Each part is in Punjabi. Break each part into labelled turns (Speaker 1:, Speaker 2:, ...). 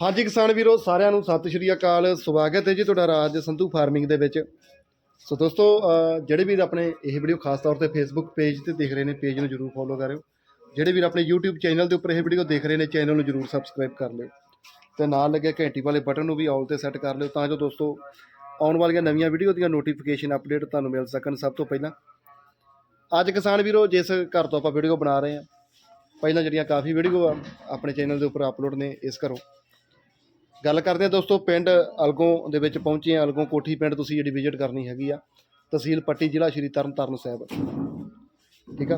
Speaker 1: ਹਾਂਜੀ ਕਿਸਾਨ ਵੀਰੋ, ਸਾਰਿਆਂ ਨੂੰ ਸਤਿ ਸ਼੍ਰੀ ਅਕਾਲ। ਸਵਾਗਤ ਹੈ ਜੀ ਤੁਹਾਡਾ ਰਾਜ ਸੰਧੂ ਫਾਰਮਿੰਗ ਦੇ ਵਿੱਚ। ਸੋ ਦੋਸਤੋ ਅਹ ਜਿਹੜੇ ਵੀਰ ਆਪਣੇ ਇਹ ਵੀਡੀਓ ਖਾਸ ਤੌਰ ਤੇ ਫੇਸਬੁੱਕ ਪੇਜ ਤੇ ਦੇਖ ਰਹੇ ਨੇ ਪੇਜ ਨੂੰ ਜਰੂਰ ਫੋਲੋ ਕਰਿਓ। ਜਿਹੜੇ ਵੀਰ ਆਪਣੇ YouTube ਚੈਨਲ ਦੇ ਉੱਪਰ ਇਹ ਵੀਡੀਓ ਦੇਖ ਰਹੇ ਨੇ ਚੈਨਲ ਨੂੰ ਜਰੂਰ ਸਬਸਕ੍ਰਾਈਬ ਕਰ ਲਿਓ। ਤੇ ਨਾਲ ਲੱਗੇ ਘੰਟੀ ਵਾਲੇ ਬਟਨ ਨੂੰ ਵੀ ਆਲ ਤੇ ਸੈੱਟ ਕਰ ਲਿਓ, ਤਾਂ ਜੋ ਦੋਸਤੋ ਆਉਣ ਵਾਲੀਆਂ ਨਵੀਆਂ ਵੀਡੀਓ ਦੀਆਂ ਨੋਟੀਫਿਕੇਸ਼ਨ ਅਪਡੇਟ ਤੁਹਾਨੂੰ ਮਿਲ ਸਕਣ ਸਭ ਤੋਂ ਪਹਿਲਾਂ। ਅੱਜ ਕਿਸਾਨ ਵੀਰੋ, ਜਿਸ ਘਰ ਤੋਂ ਆਪਾਂ ਵੀਡੀਓ ਬਣਾ ਰਹੇ ਹਾਂ, ਪਹਿਲਾਂ ਜਿਹੜੀਆਂ ਕਾਫੀ ਵੀਡੀਓ ਆ ਆਪਣੇ ਚੈਨਲ ਦੇ ਉੱਪਰ ਅਪਲੋਡ ਨੇ, ਇਸ ਘਰੋਂ ਗੱਲ ਕਰਦੇ ਹਾਂ ਦੋਸਤੋ ਪਿੰਡ ਅਲਗੋਂ ਦੇ ਵਿੱਚ ਪਹੁੰਚੇ ਆ ਅਲਗੋਂ ਕੋਠੀ ਪਿੰਡ ਤੁਸੀਂ ਜਿਹੜੀ ਵਿਜ਼ਿਟ ਕਰਨੀ ਹੈਗੀ ਆ ਤਹਿਸੀਲ ਪੱਟੀ ਜ਼ਿਲ੍ਹਾ ਸ਼੍ਰੀ ਤਰਨਤਾਰਨ ਸਾਹਿਬ। ਠੀਕ ਆ?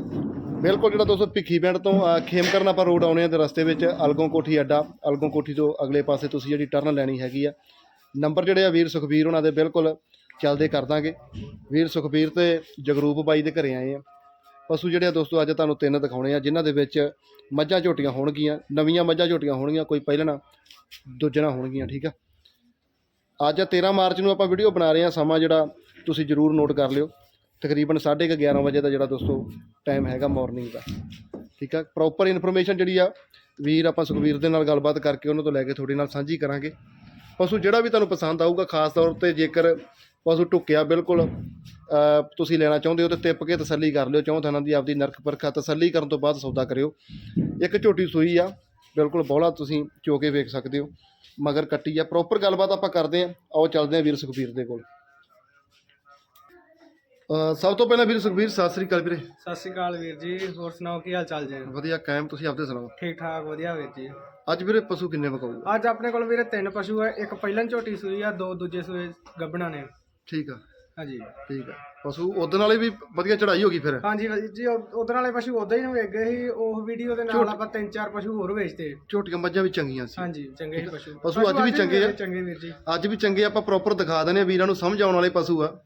Speaker 1: ਬਿਲਕੁਲ ਜਿਹੜਾ ਦੋਸਤੋ ਭਿੱਖੀ ਪਿੰਡ ਤੋਂ ਅਹ, ਖੇਮਕਰਨ ਆਪਾਂ ਰੋਡ ਆਉਣੇ ਆ ਤੇ ਰਸਤੇ ਵਿੱਚ ਅਲਗੋਂ ਕੋਠੀ ਅੱਡਾ ਅਲਗੋਂ ਕੋਠੀ ਤੋਂ ਅਗਲੇ ਪਾਸੇ ਤੁਸੀਂ ਜਿਹੜੀ ਟਰਨ ਲੈਣੀ ਹੈਗੀ ਆ। ਨੰਬਰ ਜਿਹੜੇ ਆ ਵੀਰ ਸੁਖਬੀਰ ਉਹਨਾਂ ਦੇ ਬਿਲਕੁਲ ਚੱਲਦੇ ਕਰ ਦਾਂਗੇ। ਵੀਰ ਸੁਖਬੀਰ ਤੇ ਜਗਰੂਪ ਬਾਈ ਦੇ ਘਰੇ ਆਏ ਆ। ਪਸ਼ੂ ਜਿਹੜੇ ਆ ਦੋਸਤੋ, ਅੱਜ ਤੁਹਾਨੂੰ ਤਿੰਨ ਦਿਖਾਉਣੇ ਆ, ਜਿਨ੍ਹਾਂ ਦੇ ਵਿੱਚ ਮੱਝਾਂ ਝੋਟੀਆਂ ਹੋਣਗੀਆਂ, ਨਵੀਆਂ ਮੱਝਾਂ ਝੋਟੀਆਂ ਹੋਣਗੀਆਂ, ਕੋਈ ਪਹਿਲਣਾ ਦੂਜਣਾ ਹੋਣਗੀਆਂ, ਠੀਕ ਆ? ਅੱਜ 13 ਮਾਰਚ ਨੂੰ ਆਪਾਂ ਵੀਡੀਓ ਬਣਾ ਰਹੇ ਹਾਂ ਸਮਾਂ ਜਿਹੜਾ ਤੁਸੀਂ ਜਰੂਰ ਨੋਟ ਕਰ ਲਿਓ। ਤਕਰੀਬਨ 11:30 ਵਜੇ ਦਾ ਜਿਹੜਾ ਦੋਸਤੋ ਟਾਈਮ ਹੈਗਾ ਮਾਰਨਿੰਗ ਦਾ, ਠੀਕ ਆ? ਪ੍ਰੋਪਰ ਇਨਫੋਰਮੇਸ਼ਨ ਜਿਹੜੀ ਆ, ਵੀਰ ਆਪਾਂ ਸੁਖਵੀਰ ਦੇ ਨਾਲ ਗੱਲਬਾਤ ਕਰਕੇ ਉਹਨਾਂ ਤੋਂ ਲੈ ਕੇ ਤੁਹਾਡੇ ਨਾਲ ਸਾਂਝੀ ਕਰਾਂਗੇ। ਪਸ਼ੂ ਜਿਹੜਾ ਵੀ ਤੁਹਾਨੂੰ ਪਸੰਦ ਆਊਗਾ, ਖਾਸ ਤੌਰ ਤੇ ਜੇਕਰ ਪਸ਼ੂ ਟੁੱਕਿਆ ਬਿਲਕੁਲ ਤੁਸੀਂ ਲੈਣਾ ਚਾਹੁੰਦੇ ਹੋ ਤੇ ਟਿੱਪ ਕੇ ਤਸੱਲੀ ਕਰ ਲਿਓ ਚੌਂ ਥਾਨਾਂ ਦੀ ਆਪਦੀ ਨਰਕ ਪਰਖਾ ਤਸੱਲੀ ਕਰਨ ਤੋਂ ਬਾਅਦ ਸੌਦਾ ਕਰਿਓ। ਇੱਕ ਝੋਟੀ ਸੂਈ ਆ ਬਿਲਕੁਲ ਬੋਲਾ ਤੁਸੀਂ ਚੋ ਕੇ ਵੇਖ ਸਕਦੇ ਹੋ ਮਗਰ ਕੱਟੀ ਆ। ਪ੍ਰੋਪਰ ਗੱਲਬਾਤ ਆਪਾਂ ਕਰਦੇ ਆ ਆਓ ਚੱਲਦੇ ਆ ਵੀਰ ਸੁਖਬੀਰ ਦੇ ਕੋਲ। ਸਭ ਤੋਂ ਪਹਿਲਾਂ ਵੀਰ ਸੁਖਬੀਰ ਸਤਿ ਸ੍ਰੀ ਅਕਾਲ ਵੀਰੇ।
Speaker 2: ਸਤਿ ਸ਼੍ਰੀ ਅਕਾਲ ਵੀਰ ਜੀ ਹੋਰ ਸੁਣਾਓ ਕੀ ਹਾਲ ਚਾਲ ਜੀ?
Speaker 1: ਵਧੀਆ ਕਾਇਮ ਤੁਸੀਂ ਆਪਦੇ ਸੁਣਾਓ?
Speaker 2: ਠੀਕ ਠਾਕ ਵਧੀਆ ਵੀਰ ਜੀ।
Speaker 1: ਅੱਜ ਵੀਰੇ ਪਸ਼ੂ ਕਿੰਨੇ ਵਿਕਾਊਗਾ?
Speaker 2: ਅੱਜ ਆਪਣੇ ਕੋਲ ਵੀਰੇ ਤਿੰਨ ਪਸ਼ੂ ਹੈ ਇੱਕ ਪਹਿਲਨ ਝੋਟੀ ਸੂਈ ਆ ਦੋ ਦੂਜੇ ਸੂਏ ਗੱਬਣਾ ਨੇ।
Speaker 1: ਠੀਕ ਆ।
Speaker 2: ਹਾਂਜੀ।
Speaker 1: ਠੀਕ ਆ। ਪਸ਼ੂ ਉਦੋਂ ਵਾਲੇ ਵੀ ਵਧੀਆ ਚੜਾਈ ਹੋ ਗਈ ਫਿਰ?
Speaker 2: ਹਾਂਜੀ ਵੀਰ ਜੀ ਉਧਰ ਵਾਲੇ ਪਸ਼ੂ ਉਦਾਂ ਹੀ ਵੇਚ ਗਏ ਸੀ ਉਹ ਵੀਡੀਓ ਦੇ ਨਾਲ ਆਪਾਂ ਤਿੰਨ ਚਾਰ ਪਸ਼ੂ ਹੋਰ ਵੇਚਦੇ
Speaker 1: ਝੋਟੀਆਂ ਮੱਝਾਂ ਵੀ ਚੰਗੀਆਂ ਸੀ।
Speaker 2: ਹਾਂਜੀ ਚੰਗੇ ਸੀ ਪਸ਼ੂ।
Speaker 1: ਪਸ਼ੂ ਅੱਜ ਵੀ ਚੰਗੇ ਆ।
Speaker 2: ਚੰਗੇ ਵੀਰ ਜੀ।
Speaker 1: ਅੱਜ ਵੀ ਚੰਗੇ ਆਪਾਂ ਪ੍ਰੋਪਰ ਦਿਖਾ ਦਨੇ ਵੀਰਾਂ ਨੂੰ ਸਮਝ ਆਉਣ ਵਾਲੇ ਪਸ਼ੂ ਆ।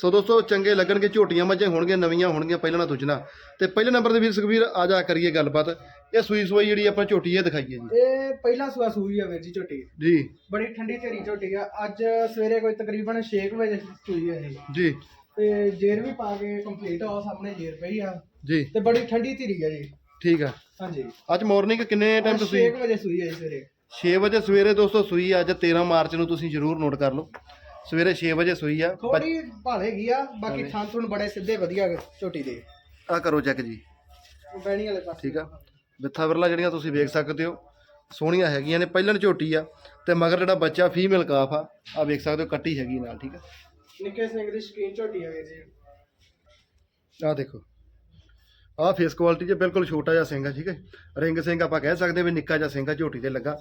Speaker 1: ਸੋ ਦੋਸਤੋ ਚੰਗੇ ਲੱਗਣਗੇ ਝੋਟੀਆਂ ਮੱਝਾਂ ਹੋਣਗੀਆਂ ਨਵੀਆਂ ਹੋਣਗੀਆਂ ਪਹਿਲਾਂ ਨਾ ਦੂਜਣਾ ਤੇ ਪਹਿਲੇ ਨੰਬਰ ਤੇ ਵੀਰ ਸੁਖਬੀਰ ਆ ਜਾ ਕਰੀਏ ਗੱਲਬਾਤ। ਇਹ ਸੂਈ ਸੂਈ ਜਿਹੜੀ ਆਪਾਂ ਝੋਟੀ ਇਹ ਦਿਖਾਈਏ ਜੀ।
Speaker 2: ਇਹ ਪਹਿਲਾ ਸੂਆ ਸੂਈ ਆ ਵੀਰ ਜੀ ਝੋਟੀ।
Speaker 1: ਜੀ।
Speaker 2: ਬੜੀ ਠੰਡੀ ਢੇਰੀ ਝੋਟੀ ਆ। ਅੱਜ ਸਵੇਰੇ ਕੋਈ ਤਕਰੀਬਨ 6 ਵਜੇ ਸੂਈ ਆ ਇਹ।
Speaker 1: ਜੀ।
Speaker 2: ਤੇ ਜੇਰ ਵੀ ਪਾ ਕੇ ਕੰਪਲੀਟ ਆ ਸਾਹਮਣੇ ਜੇਰ ਪਈ ਆ।
Speaker 1: ਜੀ।
Speaker 2: ਤੇ ਬੜੀ ਠੰਡੀ ਧੀਰੀ ਆ ਜੀ।
Speaker 1: ਠੀਕ ਆ।
Speaker 2: ਹਾਂਜੀ।
Speaker 1: ਅੱਜ ਮਾਰਨਿੰਗ ਕਿੰਨੇ ਟਾਈਮ ਤੁਸੀਂ
Speaker 2: ਕੁ ਵਜੇ ਸੂਈ ਜੀ ਸਵੇਰੇ।
Speaker 1: 6 ਵਜੇ ਸਵੇਰੇ ਦੋਸਤੋ ਸੂਈ ਆ, ਅੱਜ 13 ਮਾਰਚ ਨੂੰ ਤੁਸੀਂ ਜ਼ਰੂਰ ਨੋਟ ਕਰ ਲਓ। ਸਵੇਰੇ 6 ਵਜੇ ਸੂਈ ਆ
Speaker 2: ਥੋੜੀ ਭਾਲੇਗੀ ਆ ਬਾਕੀ ਥਾਂ ਥੁਣ ਬੜੇ ਸਿੱਧੇ ਵਧੀਆ ਝੋਟੀ ਦੇ।
Speaker 1: ਆ ਕਰੋ ਚੈੱਕ ਜੀ।
Speaker 2: ਬੈਣੀ ਵਾਲੇ ਪਾਸੇ।
Speaker 1: ਠੀਕ ਆ। ਬਿੱਥਾ ਵਿਰਲਾ ਜਿਹੜੀਆਂ ਤੁਸੀਂ ਵੇਖ ਸਕਦੇ ਹੋ ਸੋਹਣੀਆਂ ਹੈਗੀਆਂ ਨੇ ਪਹਿਲਣ ਝੋਟੀ ਆ ਤੇ ਮਗਰ ਜਿਹੜਾ ਬੱਚਾ ਫੀਮੇਲ ਕਾਫ ਆ ਆ ਵੇਖ ਸਕਦੇ ਹੋ ਕੱਟੀ ਹੈਗੀ ਨਾਲ ਠੀਕ ਆ।
Speaker 2: ਨਿੱਕੇ ਸਿੰਘ ਦੀ ਸ਼ਕੀਨ ਝੋਟੀ ਆ ਵੀਰ ਜੀ।
Speaker 1: ਆ ਦੇਖੋ। ਆ ਫੇਸ ਕੁਆਲਿਟੀ 'ਚ ਬਿਲਕੁਲ ਛੋਟਾ ਜਿਹਾ ਸਿੰਘ ਆ ਠੀਕ ਹੈ ਰਿੰਗ ਸਿੰਘ ਆਪਾਂ ਕਹਿ ਸਕਦੇ ਵੀ ਨਿੱਕਾ ਜਿਹਾ ਸਿੰਘ ਆ ਝੋਟੀ ਤੇ ਲੱਗਾ।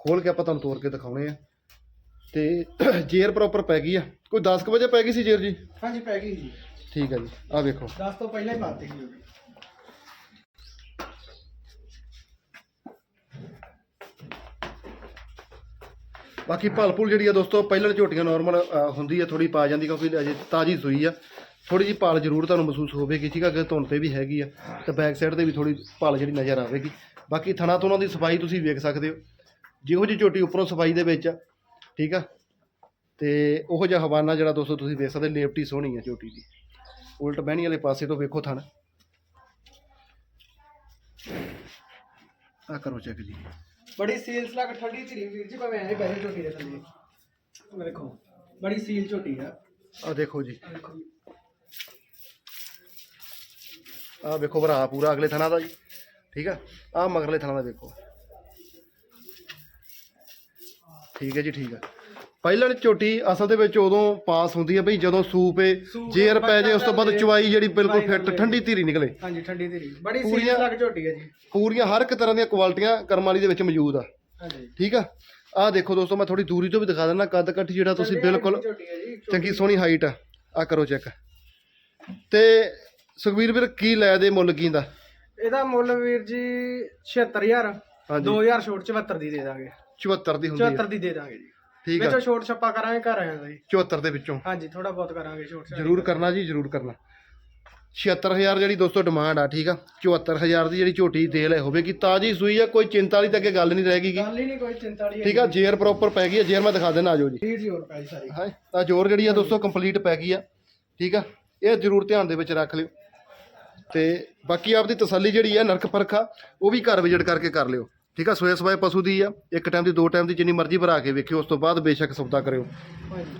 Speaker 1: ਖੋਲ ਕੇ ਆਪਾਂ ਤੁਹਾਨੂੰ ਤੋੜ ਕੇ ਦਿਖਾਉਣੇ ਆ। ਤੇ ਜੇਰ ਪ੍ਰੋਪਰ ਪੈ ਗਈ ਆ। ਕੋਈ 10 ਕੁ ਵਜੇ ਪੈ ਗਈ ਸੀ ਜੇਰ ਜੀ?
Speaker 2: ਹਾਂਜੀ ਪੈ ਗਈ ਜੀ।
Speaker 1: ਠੀਕ ਆ ਜੀ। ਆ ਵੇਖੋ।
Speaker 2: 10 ਤੋਂ ਪਹਿਲਾਂ ਹੀ ਸੀ ਉਹਦੀ
Speaker 1: ਬਾਕੀ ਭਲ ਭੁਲ ਜਿਹੜੀ ਆ ਦੋਸਤੋ ਪਹਿਲਾਂ ਝੋਟੀਆਂ ਨਾਰਮਲ ਹੁੰਦੀ ਆ ਥੋੜੀ ਪਾ ਜਾਂਦੀ ਕਿਉਂਕਿ ਅਜੇ ਤਾਜੀ ਸੂਈ ਆ। ਥੋੜੀ ਜੀ ਭਾਲ ਜ਼ਰੂਰ ਤੁਹਾਨੂੰ ਮਹਿਸੂਸ ਹੋਵੇਗੀ ਠੀਕ ਆ? ਕਿ ਧੁੰਨ ਤੇ ਵੀ ਹੈਗੀ ਆ ਤੇ ਬੈਕ ਸਾਈਡ ਤੇ ਵੀ ਥੋੜੀ ਭਾਲ ਜਿਹੜੀ ਨਜ਼ਰ ਆਵੇਗੀ। ਬਾਕੀ ਥਣਾ ਤੋਂ ਉਹਨਾਂ ਦੀ ਸਫ਼ਾਈ ਤੁਸੀਂ ਵੇਖ ਸਕਦੇ ਹੋ। ਜਿਹੋ ਜੀ ਝੋਟੀ ਉੱਪਰੋਂ ਸਫ਼ਾਈ ਦੇ ਵਿੱਚ ਆ ਠੀਕ ਆ? ਤੇ ਉਹੋ ਜਿਹਾ ਹਵਾਨਾ ਜਿਹੜਾ ਦੋਸਤੋ ਤੁਸੀਂ ਵੇਖ ਸਕਦੇ ਲੇਪਟੀ ਸੋਹਣੀ ਆ ਝੋਟੀ ਦੀ ਉਲਟ ਬਹਿਣੀ ਵਾਲੇ ਪਾਸੇ ਤੋਂ ਵੇਖੋ ਥਣ। ਆ ਕਰੋ ਚੈੱਕ ਜੀ।
Speaker 2: ਬੜੀ ਸੀਲ ਸਲਗ ਠੰਡੀ ਧੀਰੀ ਵੀਰ ਜੀ ਭਾਵੇਂ ਐਂ ਬੈਠੇ ਝੋਟੀ ਦੇ ਥੱਲੇ। ਵੇਖੋ ਬੜੀ ਸੀਲ ਝੋਟੀ ਆ।
Speaker 1: ਆ ਦੇਖੋ ਜੀ। ਆ ਵੇਖੋ ਭਰਾ ਪੂਰਾ ਅਗਲੇ ਥਣਾ ਦਾ ਜੀ। ਠੀਕ ਆ? ਆ ਮਗਰਲੇ ਥਣਾ ਦਾ ਵੇਖੋ। ਠੀਕ ਹੈ ਜੀ ਠੀਕ ਆ ਪਹਿਲਾਂ ਝੋਟੀ ਅਸਲ ਦੇ ਵਿੱਚ ਉਦੋਂ ਪਾਸ ਹੁੰਦੀ ਹੈ ਬਈ ਜਦੋਂ ਸੂਪ ਜੇਰ ਪੈ ਜੇ ਉਸ ਤੋਂ ਬਾਅਦ ਚਵਾਈ ਜਿਹੜੀ ਬਿਲਕੁਲ ਫਿੱਟ ਠੰਡੀ ਧੀਰੀ ਨਿਕਲੇ।
Speaker 2: ਹਾਂਜੀ ਠੰਡੀ ਧੀਰੀ। ਬੜੀ ਸੀਲ
Speaker 1: ਪੂਰੀਆਂ-
Speaker 2: ਸਲਗ ਝੋਟੀ ਆ ਜੀ।
Speaker 1: ਪੂਰੀਆਂ ਹਰ ਇੱਕ ਤਰ੍ਹਾਂ ਦੀਆਂ ਕੁਆਲਿਟੀਆਂ ਕਰਮ ਵਾਲੀ ਦੇ ਵਿੱਚ ਮੌਜੂਦ ਆ।
Speaker 2: ਹਾਂਜੀ।
Speaker 1: ਠੀਕ ਆ? ਆ ਦੇਖੋ ਦੋਸਤੋ ਮੈਂ ਥੋੜੀ ਦੂਰੀ ਤੋਂ ਵੀ ਦਿਖਾ ਦਿੰਦਾ ਕੱਦ ਕੱਠ ਜਿਹੜਾ ਤੁਸੀਂ ਬਿਲਕੁਲ ਚੰਗੀ ਸੋਹਣੀ ਹਾਈਟ ਆ। ਆ ਕਰੋ ਚੈੱਕ ਤੇ ਸੁਖਵੀਰ ਵੀਰ ਕੀ ਲੈ ਦੇ ਮੁੱਲ ਕੀ ਦਾ
Speaker 2: ਇਹਦਾ ਮੁੱਲ ਵੀਰ ਜੀ 76000
Speaker 1: ਹਾਂਜੀ।
Speaker 2: 2000 ਛੋਟ 74 ਦੀ ਦੇ ਦਾਂਗੇ।
Speaker 1: 74 ਦੀ ਹੁੰਦੀ ਹੈ।
Speaker 2: 74 ਦੀ ਦੇ ਦਾਂਗੇ ਜੀ।
Speaker 1: ਠੀਕ ਆ।
Speaker 2: ਵਿੱਚੋਂ ਛੋਟ ਛੱਪਾ ਕਰਾਂਗੇ ਘਰ ਆਇਆ ਦਾ ਜੀ।
Speaker 1: 74 ਦੇ ਵਿੱਚੋਂ।
Speaker 2: ਹਾਂਜੀ ਥੋੜਾ ਬਹੁਤ ਕਰਾਂਗੇ ਛੋਟ ਛੱਪਾ।
Speaker 1: ਜ਼ਰੂਰ ਕਰਨਾ ਜੀ ਜ਼ਰੂਰ ਕਰਨਾ। 76000 ਜਿਹੜੀ ਦੋਸਤੋ ਡਿਮਾਂਡ ਆ ਠੀਕ ਆ? 74000 ਦੀ ਜਿਹੜੀ ਝੋਟੀ ਦੇ ਲੈ ਹੋਵੇਗੀ ਤਾਜੀ ਸੂਈ ਆ ਕੋਈ ਚਿੰਤਾ ਵਾਲੀ ਤਾਂ ਅੱਗੇ ਗੱਲ ਨਹੀਂ ਰਹੇਗੀ ਗੀ।
Speaker 2: ਗੱਲ ਹੀ ਨਹੀਂ ਕੋਈ ਚਿੰਤਾ ਵਾਲੀ
Speaker 1: ਠੀਕ ਆ ਜੇਰ ਪ੍ਰੋਪਰ ਪੈ ਗਈ ਆ ਜੇਰ ਮੈਂ ਦਿਖਾ ਦੇਣਾ ਆਜੋ ਜੀ।
Speaker 2: ਜੀ ਹੋਰ ਪੈ ਸਾਰੀ।
Speaker 1: ਹਾਂ? ਤਾਂ ਜੋਰ ਜਿਹੜੀ ਆ ਦੋਸਤੋ ਕੰਪਲੀਟ ਪੈ ਗਈ ਆ ਠੀਕ ਆ? ਇਹ ਜ਼ਰੂਰ ਧਿਆਨ ਦੇ ਵਿੱਚ ਰੱਖ ਲਿਓ। ਤੇ ਬਾਕੀ ਆਪਦੀ ਤਸੱਲੀ ਜਿਹੜੀ ਆ ਨਰਕ ਪਰਖਾ ਉਹ ਵੀ ਘਰ ਵਿਜ਼ਿਟ ਕਰਕੇ ਕਰ ਲਿਓ। ਠੀਕ ਆ ਸੋਏ ਸਵਾਏ ਪਸ਼ੂ ਦੀ ਆ ਇੱਕ ਟਾਈਮ ਦੀ ਦੋ ਟਾਈਮ ਦੀ ਜਿੰਨੀ ਮਰਜ਼ੀ ਭਰਾ ਕੇ ਵੇਖਿਓ ਉਸ ਤੋਂ ਬਾਅਦ ਬੇਸ਼ੱਕ ਸੌਦਾ ਕਰਿਓ।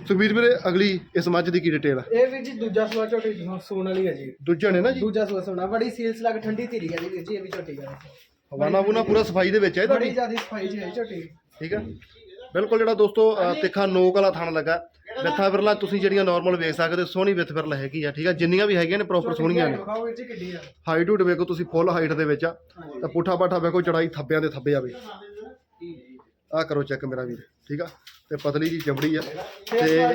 Speaker 1: ਸੁਖਬੀਰ ਵੀਰੇ ਅਗਲੀ ਇਸ ਮੱਝ ਦੀ ਕੀ ਡਿਟੇਲ ਆ?
Speaker 2: ਇਹ ਵੀਰ ਜੀ ਦੂਜਾ ਸੂਆ ਝੋਟੀ ਜੀ ਸੂਣ ਵਾਲੀ ਹੈ ਜੀ।
Speaker 1: ਦੂਜਾ ਨੇ ਨਾ ਜੀ?
Speaker 2: ਦੂਜਾ ਸੂਆ ਸੋਣਾ ਬੜੀ ਸੀਲਸ ਲੱਗ ਠੰਡੀ ਧੀਰੀ ਹੈ ਜੀ ਵੀਰ ਜੀ ਇਹ ਵੀ ਝੋਟੀ ਹੈ
Speaker 1: ਹਵਾਨਾ ਬੁਨਾ ਪੂਰਾ ਸਫ਼ਾਈ ਦੇ ਵਿੱਚ ਹੈ ਇਹ
Speaker 2: ਬੜੀ
Speaker 1: ਤੁਹਾਡੀ
Speaker 2: ਜ਼ਿਆਦਾ ਸਫ਼ਾਈ ਜੀ ਹੈ ਝੋਟੀ।
Speaker 1: ਠੀਕ ਆ। ਬਿਲਕੁਲ ਜਿਹੜਾ ਦੋਸਤੋ ਤਿੱਖਾ ਨੋਕ ਵਾਲਾ ਥਣ ਲੱਗਾ ਵਿੱਥਾ ਫਿਰਲਾ ਤੁਸੀਂ ਜਿਹੜੀਆਂ ਨਾਰਮਲ ਵੇਖ ਸਕਦੇ ਹੋ, ਸੋਹਣੀ ਵਿੱਥ ਫਿਰਲ ਹੈਗੀ ਆ ਠੀਕ ਆ? ਜਿੰਨੀਆਂ ਵੀ ਹੈਗੀਆਂ ਨੇ ਪ੍ਰੋਪਰ ਸੋਹਣੀਆਂ ਨੇ।
Speaker 2: ਖਾਓ ਵੀਰ ਜੀ ਕਿੱਡੀ ਆ?
Speaker 1: ਹਾਈਟ ਹੂਟ ਵੇਖੋ ਤੁਸੀਂ ਫੁੱਲ ਹਾਈਟ ਦੇ ਵਿੱਚ ਆ। ਤਾਂ ਪੁੱਠਾ ਪਾਠਾ ਵੇਖੋ ਚੜਾਈ ਥੱਬਿਆਂ ਦੇ ਥੱਬੇ ਆਵੇ ਆ ਕਰੋ ਚੈੱਕ ਮੇਰਾ ਵੀਰ ਠੀਕ ਆ? ਤੇ ਪਤਲੀ ਜੀ ਚਮੜੀ ਆ।
Speaker 2: ਤੇ
Speaker 1: ਆ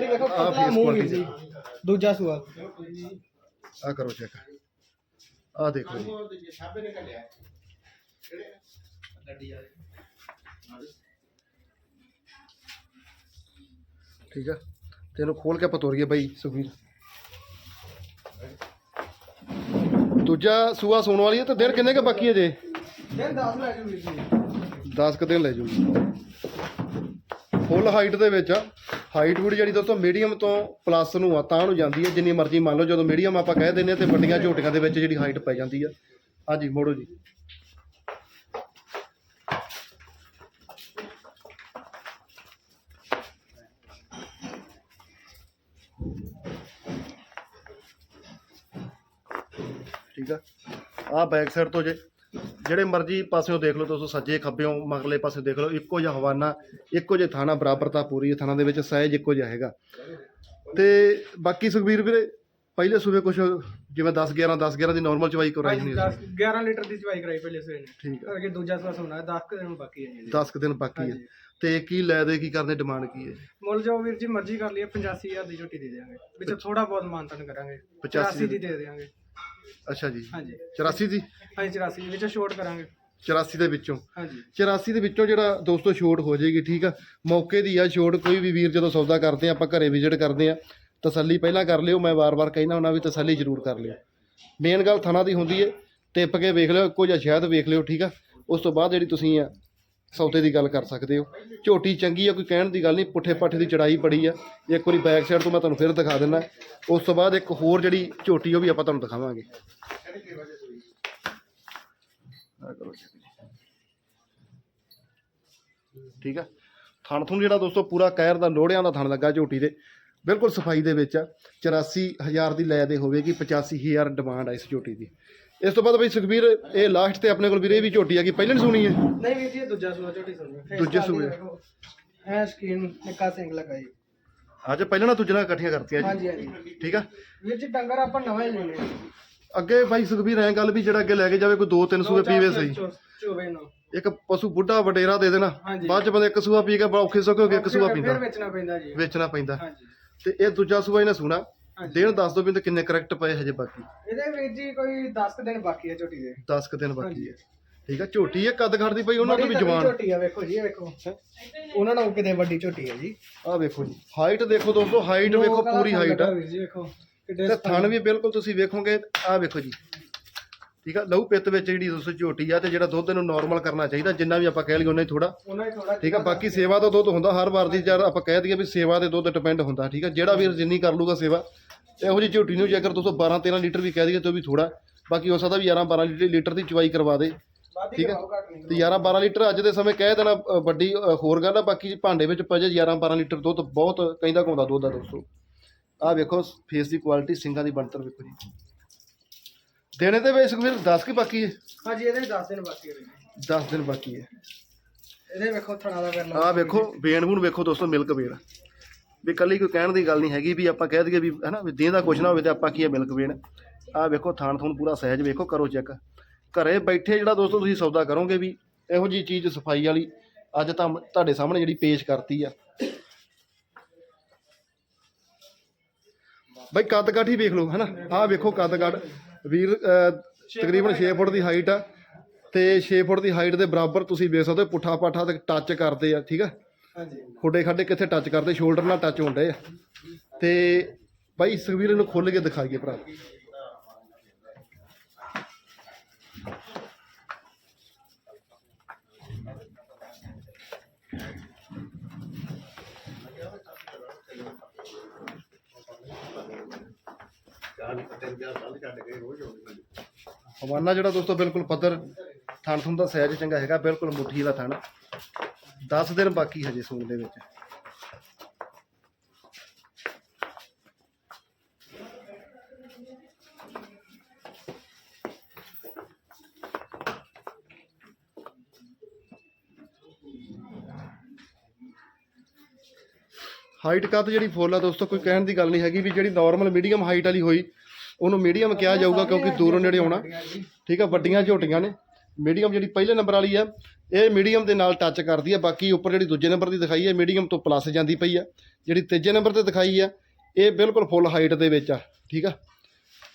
Speaker 1: ਫੇਸ ਕੁਆਲਿਟੀ
Speaker 2: ਜੀ ਦੂਜਾ ਸੂਆ
Speaker 1: ਆ ਕਰੋ ਚੈੱਕ ਆ ਦੇਖੋ ਜੀ। ਠੀਕ ਆ? ਤੇ ਇਹਨੂੰ ਖੋਲ ਕੇ ਆਪਾਂ ਤੋਰੀਏ ਬਾਈ ਸੁਖਵੀਰ ਦੂਜਾ ਸੂਆ ਸੋਣ ਵਾਲੀ ਹੈ ਤੇ ਦਿਨ ਕਿੰਨੇ ਕ ਬਾਕੀ ਹੈ ਜੇ?
Speaker 2: ਦਿਨ 10 ਲੈ ਵੀਰ ਜੀ।
Speaker 1: 10 ਕ ਦਿਨ ਲੈ ਜੂਗੀ। ਫੁੱਲ ਹਾਈਟ ਦੇ ਵਿੱਚ ਆ। ਹਾਈਟ ਵੀ ਜਿਹੜੀ ਦੋਸਤੋ ਮੀਡੀਅਮ ਤੋਂ ਪਲੱਸ ਨੂੰ ਆ ਤਾਂ ਨੂੰ ਜਾਂਦੀ ਹੈ। ਜਿੰਨੀ ਮਰਜ਼ੀ ਮੰਨ ਲਓ ਜਦੋਂ ਮੀਡੀਅਮ ਆਪਾਂ ਕਹਿ ਦਿੰਦੇ ਆ ਤੇ ਵੱਡੀਆਂ ਝੋਟੀਆਂ ਦੇ ਵਿੱਚ ਜਿਹੜੀ ਹਾਈਟ ਪੈ ਜਾਂਦੀ ਆ। ਹਾਂਜੀ ਮੋੜੋ ਜੀ। ਠੀਕ ਆ? ਆ ਬੈਕ ਸਾਈਡ ਤੋਂ ਜੇ ਜਿਹੜੇ ਮਰਜ਼ੀ ਪਾਸਿਓਂ ਦੇਖ ਲਓ ਦੋਸਤੋ ਸੱਜੇ ਖੱਬਿਓਂ ਮਗਰਲੇ ਪਾਸੇ ਦੇਖ ਲਓ ਇੱਕੋ ਜਿਹਾ ਹਵਾਨਾ ਇੱਕੋ ਜਿਹਾ ਥਾਣਾ ਬਰਾਬਰਤਾ ਪੂਰੀ ਹੈ ਥਾਣਾ ਦੇ ਵਿੱਚ ਸਾਈਜ਼ ਇੱਕੋ ਜਿਹਾ ਹੈਗਾ। ਤੇ ਬਾਕੀ ਸੁਖਬੀਰ ਵੀਰੇ ਪਹਿਲੇ ਸੂਬੇ ਕੁਝ ਜਿਵੇਂ 10 11 10 11 ਦੀ ਨਾਰਮਲ ਚਵਾਈ ਕਰਾਈ ਨਹੀਂ
Speaker 2: 10 11 ਲੀਟਰ ਦੀ ਚਵਾਈ ਕਰਾਈ ਪਹਿਲੇ ਸਵੇਰ ਨੇ।
Speaker 1: ਠੀਕ ਆ।
Speaker 2: ਕਰਕੇ ਦੂਜਾ ਸੂਆ ਸੋਣਾ 10 ਕੁ ਦਿਨ ਬਾਕੀ ਹੈ ਜੀ।
Speaker 1: 10 ਕੁ ਦਿਨ ਬਾਕੀ ਹੈ। ਤੇ ਕੀ ਲੈ ਦੇ ਕੀ ਕਰਦੇ ਡਿਮਾਂਡ ਕੀ ਹੈ?
Speaker 2: ਮੁੱਲ ਜੋ ਵੀਰ ਜੀ ਮਰਜ਼ੀ ਕਰ ਲਈਏ 85000 ਦੀ ਝੋਟੀ ਦੇ ਦੇਵਾਂਗੇ ਵਿੱਚ ਥੋੜਾ ਬਹੁਤ ਮਾਨਤਨ ਕਰਾਂਗੇ।
Speaker 1: 85
Speaker 2: ਦੀ ਦੇ ਦੇਵਾਂਗੇ
Speaker 1: ਅੱਛਾ ਜੀ।
Speaker 2: ਹਾਂਜੀ।
Speaker 1: 84 ਦੀ
Speaker 2: ਹਾਂਜੀ 84 ਦੇ ਵਿੱਚ ਛੋਟ ਕਰਾਂਗੇ।
Speaker 1: 84 ਦੇ ਵਿੱਚੋਂ?
Speaker 2: ਹਾਂਜੀ।
Speaker 1: 84 ਦੇ ਵਿੱਚੋਂ ਜਿਹੜਾ ਦੋਸਤੋ ਛੋਟ ਹੋ ਜਾਏਗੀ ਠੀਕ ਆ? ਮੌਕੇ ਦੀ ਆ ਛੋਟ ਕੋਈ ਵੀ ਵੀਰ ਜਦੋਂ ਸੌਦਾ ਕਰਦੇ ਆ ਆਪਾਂ ਘਰੇ ਵਿਜ਼ਿਟ ਕਰਦੇ ਆ ਤਸੱਲੀ ਪਹਿਲਾਂ ਕਰ ਲਿਓ ਮੈਂ ਵਾਰ-ਵਾਰ ਕਹਿਣਾ ਹੁੰਦਾ ਵੀ ਤਸੱਲੀ ਜ਼ਰੂਰ ਕਰ ਲਿਓ। ਮੇਨ ਗੱਲ ਥਣਾ ਦੀ ਹੁੰਦੀ ਏ ਟਿੱਪ ਕੇ ਵੇਖ ਲਿਓ ਇੱਕੋ ਜਿਹਾ ਸ਼ਾਇਦ ਵੇਖ ਲਿਓ ਠੀਕ ਆ? ਉਸ ਤੋਂ ਬਾਅਦ ਜਿਹੜੀ ਤੁਸੀਂ ਆ ਸੌਦੇ ਦੀ ਗੱਲ ਕਰ ਸਕਦੇ ਹੋ। ਝੋਟੀ ਚੰਗੀ ਆ, ਕੋਈ ਕਹਿਣ ਦੀ ਗੱਲ ਨਹੀਂ, ਪੁੱਠੇ ਪਾਠੇ ਦੀ ਚੜਾਈ ਬੜੀ ਆ। ਇੱਕ ਵਾਰੀ ਬੈਕ ਸਾਈਡ ਤੋਂ ਮੈਂ ਤੁਹਾਨੂੰ ਫਿਰ ਦਿਖਾ ਦਿੰਦਾ। ਉਸ ਤੋਂ ਬਾਅਦ ਇੱਕ ਹੋਰ ਜਿਹੜੀ ਝੋਟੀ ਉਹ ਵੀ ਆਪਾਂ ਤੁਹਾਨੂੰ ਦਿਖਾਵਾਂਗੇ। ਠੀਕ ਆ? ਥਣ ਥੁਣ ਜਿਹੜਾ ਦੋਸਤੋ, ਪੂਰਾ ਕਹਿਰ ਦਾ ਲੋੜਿਆਂ ਦਾ ਥਣ ਲੱਗਾ ਝੋਟੀ ਦੇ ਬਿਲਕੁਲ ਸਫ਼ਾਈ ਦੇ ਵਿੱਚ ਆ। 84000 ਦੀ ਲੈ ਦੇ ਹੋਵੇਗੀ 85000 ਡਿਮਾਂਡ ਆ ਇਸ ਝੋਟੀ ਦੀ। ਇਸ ਤੋਂ ਬਾਅਦ ਬਈ ਸੁਖਬੀਰ ਇਹ ਲਾਸਟ ਤੇ ਆਪਣੇ ਕੋਲ ਵੀਰੇ ਇਹ ਵੀ ਝੋਟੀ ਆ ਕਿ ਪਹਿਲਾਂ ਨਹੀਂ ਸੁਣੀ ਹੈ
Speaker 2: ਨਹੀਂ ਵੀਰ ਜੀ ਇਹ ਦੂਜਾ ਸੂਆ ਝੋਟੀ ਸੁਣੋ
Speaker 1: ਦੂਜੇ ਸੂਏ।
Speaker 2: ਐ ਸਕੀਨ ਨਿੱਕਾ ਸਿੰਘ ਲਗਾਈ।
Speaker 1: ਅੱਜ ਪਹਿਲਾਂ ਨਾ ਤੁਜਣਾ ਇਕੱਠੀਆਂ ਕਰਤੀਆਂ ਜੀ।
Speaker 2: ਹਾਂਜੀ ਹਾਂਜੀ।
Speaker 1: ਠੀਕ ਆ?
Speaker 2: ਵੀਰ ਜੀ ਡੰਗਰ ਆਪਾਂ ਨਵਾਂ ਹੀ ਲੈਣੇ।
Speaker 1: ਅੱਗੇ ਬਾਈ ਸੁਖਬੀਰ ਐਂ ਗੱਲ ਵੀ ਜਿਹੜਾ ਅੱਗੇ ਲੈ ਕੇ ਜਾਵੇ ਕੋਈ ਦੋ ਤਿੰਨ ਸੂਏ ਪੀਵੇ ਸਹੀ।
Speaker 2: ਚੋਵੇ ਨੂੰ।
Speaker 1: ਇੱਕ ਪਸ਼ੂ ਬੁੱਢਾ ਵਡੇਰਾ ਦੇ ਦੇਣਾ। ਬਾਅਦ ਚ ਬੰਦੇ ਇੱਕ ਸੂਆ ਪੀ ਕੇ ਬੜਾ ਔਖੇ ਸੌਖੇ ਹੋ ਕੇ ਇੱਕ ਸੂਆ
Speaker 2: ਫਿਰ
Speaker 1: ਪੀਂਦਾ।
Speaker 2: ਵੇਚਣਾ ਪੈਂਦਾ ਜੀ।
Speaker 1: ਵੇਚਣਾ ਪੈਂਦਾ।
Speaker 2: ਹਾਂਜੀ।
Speaker 1: ਤੇ ਇਹ ਦੂਜਾ ਸੂਆ ਇਹਨੇ ਸੁਣਾ। ਦੇਣ ਦੱਸ ਦੋ ਵੀ ਤੇ ਕਿੰਨੇ ਕਰੈਕਟ ਪਏ ਹਜੇ ਬਾਕੀ।
Speaker 2: ਇਹਦੇ ਵੀਰ ਜੀ ਕੋਈ 10 ਕੁ ਦਿਨ ਬਾਕੀ ਹੈ ਝੋਟੀ ਦੇ।
Speaker 1: 10 ਕੁ ਦਿਨ ਬਾਕੀ ਹੈ। ਠੀਕ ਆ ਝੋਟੀ ਹੈ ਕੱਦ ਖੜਦੀ ਪਈ ਉਹਨਾਂ ਤੋਂ ਵੀ ਜਵਾਨ।
Speaker 2: ਝੋਟੀ ਆ ਵੇਖੋ ਜੀ ਇਹ ਵੇਖੋ। ਉਹਨਾਂ ਨਾਲੋਂ ਕਿਤੇ ਵੱਡੀ ਝੋਟੀ ਹੈ ਜੀ।
Speaker 1: ਆਹ ਵੇਖੋ ਜੀ ਹਾਈਟ ਦੇਖੋ ਦੋਸਤੋ ਹਾਈਟ ਵੇਖੋ ਪੂਰੀ ਹਾਈਟ ਆ।
Speaker 2: ਲੱਗਾ ਵੀਰ ਜੀ ਵੇਖੋ ਕਿੱਡੇ
Speaker 1: ਤੇ ਥਣ ਵੀ ਬਿਲਕੁਲ ਤੁਸੀਂ ਵੇਖੋਗੇ ਆਹ ਵੇਖੋ ਜੀ। ਠੀਕ ਆ ਲਹੂ ਪਿੱਤ ਵਿੱਚ ਜਿਹੜੀ ਦੋਸਤੋ ਝੋਟੀ ਆ ਤੇ ਜਿਹੜਾ ਦੁੱਧ ਇਹਨੂੰ ਨਾਰਮਲ ਕਰਨਾ ਚਾਹੀਦਾ ਜਿੰਨਾ ਵੀ ਆਪਾਂ ਕਹਿ ਲਈਏ ਉਹਨਾਂ ਹੀ ਥੋੜਾ ਠੀਕ ਆ ਬਾਕੀ ਸੇਵਾ ਦਾ ਦੁੱਧ ਹੁੰਦਾ ਹਰ ਵਾਰ ਦੀ ਜਦ ਆਪਾਂ ਕਹਿ ਦਈਏ ਵੀ ਸੇਵਾ ਦੇ ਦੁੱਧ ਡਿਪੈਂਡ ਹੁੰਦਾ ਠੀਕ ਆ। ਜਿਹੜਾ ਵੀਰ ਜਿੰਨੀ ਕਰ ਲੂਗਾ ਸੇਵਾ ਇਹੋ ਜਿਹੀ ਝੋਟੀ ਨੂੰ ਜੇਕਰ ਦੋਸਤੋ 12 13 ਲੀਟਰ ਵੀ ਕਹਿ ਦਈਏ ਤਾਂ ਉਹ ਵੀ ਥੋੜਾ ਬਾਕੀ ਹੋ ਸਕਦਾ ਵੀ 11 12 ਲੀਟਰ- ਲੀਟਰ ਦੀ ਚਵਾਈ ਕਰਵਾ ਦੇ। ਠੀਕ ਹੈ। ਤੇ 11 12 ਲੀਟਰ ਅੱਜ ਦੇ ਸਮੇਂ ਕਹਿ ਦੇਣਾ ਵੱਡੀ ਹੋਰ ਗੱਲ ਆ ਬਾਕੀ ਭਾਂਡੇ ਵਿੱਚ ਪਜੇ 11 12 ਲੀਟਰ ਦੁੱਧ ਬਹੁਤ ਕਹਿੰਦਾ ਘੁੰਦਾ ਦੁੱਧ ਆ ਦੋਸਤੋ। ਆਹ ਵੇਖੋ ਫੇਸ ਦੀ ਕੁਆਲਿਟੀ ਸਿੰਗਾਂ ਦੀ ਬਣਤਰ ਵੇਖੋ ਜੀ। ਦੇਣੇ ਤੇ ਵੇਸ ਵੀਰ 10 ਕੀ ਬਾਕੀ ਹੈ?
Speaker 2: ਹਾਂਜੀ ਇਹਦੇ 10 ਦਿਨ ਬਾਕੀ ਹੈ। ਵੀਰ ਜੀ।
Speaker 1: 10 ਦਿਨ ਬਾਕੀ ਹੈ।
Speaker 2: ਇਹਦੇ ਵੇਖੋ ਥਣਾ ਦਾ ਕਰਨਾ।
Speaker 1: ਆਹ ਵੇਖੋ ਵੇਣ ਵੂਣ ਵੇਖੋ ਦੋਸਤੋ ਮਿਲਕ ਵੇਣ ਵੀ ਕੱਲੀ ਕੋਈ ਕਹਿਣ ਦੀ ਗੱਲ ਨਹੀਂ ਹੈਗੀ ਵੀ ਆਪਾਂ ਕਹਿ ਦਈਏ ਵੀ, ਹਨਾ, ਵੀ ਦੇਹ ਦਾ ਕੁਛ ਨਾ ਹੋਵੇ ਤੇ ਆਪਾਂ ਕੀ ਹੈ ਮਿਲਕ ਵੇਣ। ਆਹ ਵੇਖੋ ਥਾਣ ਥੂਣ ਪੂਰਾ ਸਹਿਜ ਵੇਖੋ, ਕਰੋ ਚੈੱਕ। ਘਰੇ ਬੈਠੇ ਜਿਹੜਾ ਦੋਸਤੋ ਤੁਸੀਂ ਸੌਦਾ ਕਰੋਗੇ ਵੀ, ਇਹੋ ਜੀ ਚੀਜ਼ ਸਫ਼ਾਈ ਵਾਲੀ ਅੱਜ ਤਾਂ ਤੁਹਾਡੇ ਸਾਹਮਣੇ ਜਿਹੜੀ ਪੇਸ਼ ਕਰਤੀ ਆ। ਬਈ ਕੱਦ ਕਾਠ ਹੀ ਵੇਖ ਲਓ, ਹਨਾ? ਆਹ ਵੇਖੋ ਕੱਦ ਕਾਠ ਵੀਰ ਤਕਰੀਬਨ 6 ਫੁੱਟ ਦੀ ਹਾਈਟ ਆ ਤੇ 6 ਫੁੱਟ ਦੀ ਹਾਈਟ ਦੇ ਬਰਾਬਰ ਤੁਸੀਂ ਵੇਖ ਸਕਦੇ ਹੋ ਪੁੱਠਾ ਪਾਠਾ ਤੇ ਟੱਚ ਕਰਦੇ ਆ, ਠੀਕ ਆ?
Speaker 2: ਹਾਂਜੀ।
Speaker 1: ਖੋਡੇ ਖਾਡੇ ਕਿੱਥੇ ਟੱਚ ਕਰਦੇ ਸ਼ੋਲਡਰ ਨਾਲ ਟੱਚ ਹੁੰਦੇ ਆ। ਤੇ ਬਾਈ, ਸੁਖਵੀਰ ਨੂੰ ਖੋਲ ਕੇ ਦਿਖਾਈਏ ਭਰਾ। ਹਵਾਨਾ ਜਿਹੜਾ ਦੋਸਤੋ, ਬਿਲਕੁਲ ਪੱਧਰ ਥਣ ਥੁਣ ਦਾ ਸਹਿਜ ਚੰਗਾ ਹੈਗਾ, ਬਿਲਕੁਲ ਮੁੱਠੀ ਦਾ ਥਣ। 10 ਦਿਨ ਬਾਕੀ ਹਜੇ ਸੂਣ ਦੇ ਵਿੱਚ। ਹਾਈਟ ਕੱਦ ਜਿਹੜੀ ਫੁੱਲ ਆ ਦੋਸਤੋ, ਕੋਈ ਕਹਿਣ ਦੀ ਗੱਲ ਨਹੀਂ ਹੈਗੀ ਵੀ ਜਿਹੜੀ ਨਾਰਮਲ ਮੀਡੀਅਮ ਹਾਈਟ ਵਾਲੀ ਹੋਈ, ਉਹਨੂੰ ਮੀਡੀਅਮ ਕਿਹਾ ਜਾਊਗਾ ਕਿਉਂਕਿ ਦੂਰੋਂ ਨੇੜੇ ਆਉਣਾ। ਠੀਕ ਆ, ਵੱਡੀਆਂ ਝੋਟੀਆਂ ਨੇ। ਮੀਡੀਅਮ ਜਿਹੜੀ ਪਹਿਲੇ ਨੰਬਰ ਵਾਲੀ ਆ ਇਹ ਮੀਡੀਅਮ ਦੇ ਨਾਲ ਟੱਚ ਕਰਦੀ ਆ ਬਾਕੀ ਉੱਪਰ ਜਿਹੜੀ ਦੂਜੇ ਨੰਬਰ ਦੀ ਦਿਖਾਈ ਹੈ ਮੀਡੀਅਮ ਤੋਂ ਪਲੱਸ ਜਾਂਦੀ ਪਈ ਆ। ਜਿਹੜੀ ਤੀਜੇ ਨੰਬਰ ਤੇ ਦਿਖਾਈ ਆ ਇਹ ਬਿਲਕੁਲ ਫੁੱਲ ਹਾਈਟ ਦੇ ਵਿੱਚ ਆ ਠੀਕ ਆ?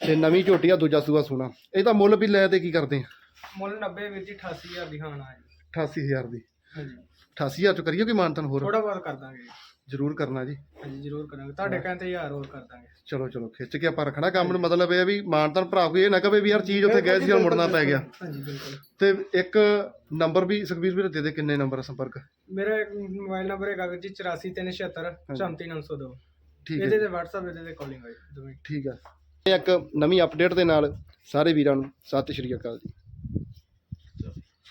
Speaker 1: ਤੇ ਨਵੀਂ ਝੋਟੀ ਆ ਦੂਜਾ ਸੂਆ ਸੋਨਾ। ਇਹਦਾ ਮੁੱਲ ਵੀ ਲੈ ਤੇ ਕੀ ਕਰਦੇ ਆ?
Speaker 2: ਮੁੱਲ 90 ਵੀਰ ਜੀ 88000 ਦੀ ਖਾਣਾ ਹੈ
Speaker 1: 88000 ਦੀ।
Speaker 2: ਹਾਂਜੀ।
Speaker 1: 88000 ਚ ਕਰੀਏ ਕੋਈ ਮਾਨਤਨ ਹੋਰ?
Speaker 2: ਥੋੜਾ ਬਹੁਤ ਕਰ ਦਾਂਗੇ।
Speaker 1: ਜ਼ਰੂਰ ਕਰਨਾ ਜੀ।
Speaker 2: ਹਾਂਜੀ ਜ਼ਰੂਰ ਕਰਾਂਗੇ। ਤੁਹਾਡੇ ਕਹਿੰਦੇ ਯਾਰ ਹੋਰ ਕਰ ਦਾਂਗੇ।
Speaker 1: ਚਲੋ ਚਲੋ ਖਿੱਚ ਕੇ ਆਪਾਂ ਰੱਖਣਾ ਕੰਮ। ਨੂੰ ਮਤਲਬ ਇਹ ਆ ਵੀ ਮਾਨਤਨ ਭਰਾ ਕੋਈ ਇਹ ਨਾ ਕਵੇ ਵੀ ਯਾਰ ਚੀਜ਼ ਉੱਥੇ ਗਏ ਸੀ ਹੁਣ ਮੁੜਨਾ ਪੈ ਗਿਆ।
Speaker 2: ਹਾਂਜੀ ਬਿਲਕੁਲ।
Speaker 1: ਤੇ ਇੱਕ ਨੰਬਰ ਵੀ ਸੁਖਬੀਰ ਵੀਰ ਦੇ ਦੇ ਕਿੰਨੇ ਨੰਬਰ ਆ ਸੰਪਰਕ?
Speaker 2: ਮੇਰਾ ਮੋਬਾਈਲ ਨੰਬਰ ਹੈਗਾ ਵੀਰ ਜੀ 84376 34902
Speaker 1: ਠੀਕ ਹੈ।
Speaker 2: ਇਹਦੇ ਤੇ WhatsApp ਇਹਦੇ ਤੇ ਕਾਲਿੰਗ ਹੋਈ ਦੋਵੇਂ।
Speaker 1: ਠੀਕ ਆ। ਇੱਕ ਨਵੀਂ ਅਪਡੇਟ ਦੇ ਨਾਲ ਸਾਰੇ ਵੀਰਾਂ ਨੂੰ ਸਤਿ ਸ਼੍ਰੀ ਅਕਾਲ ਜੀ।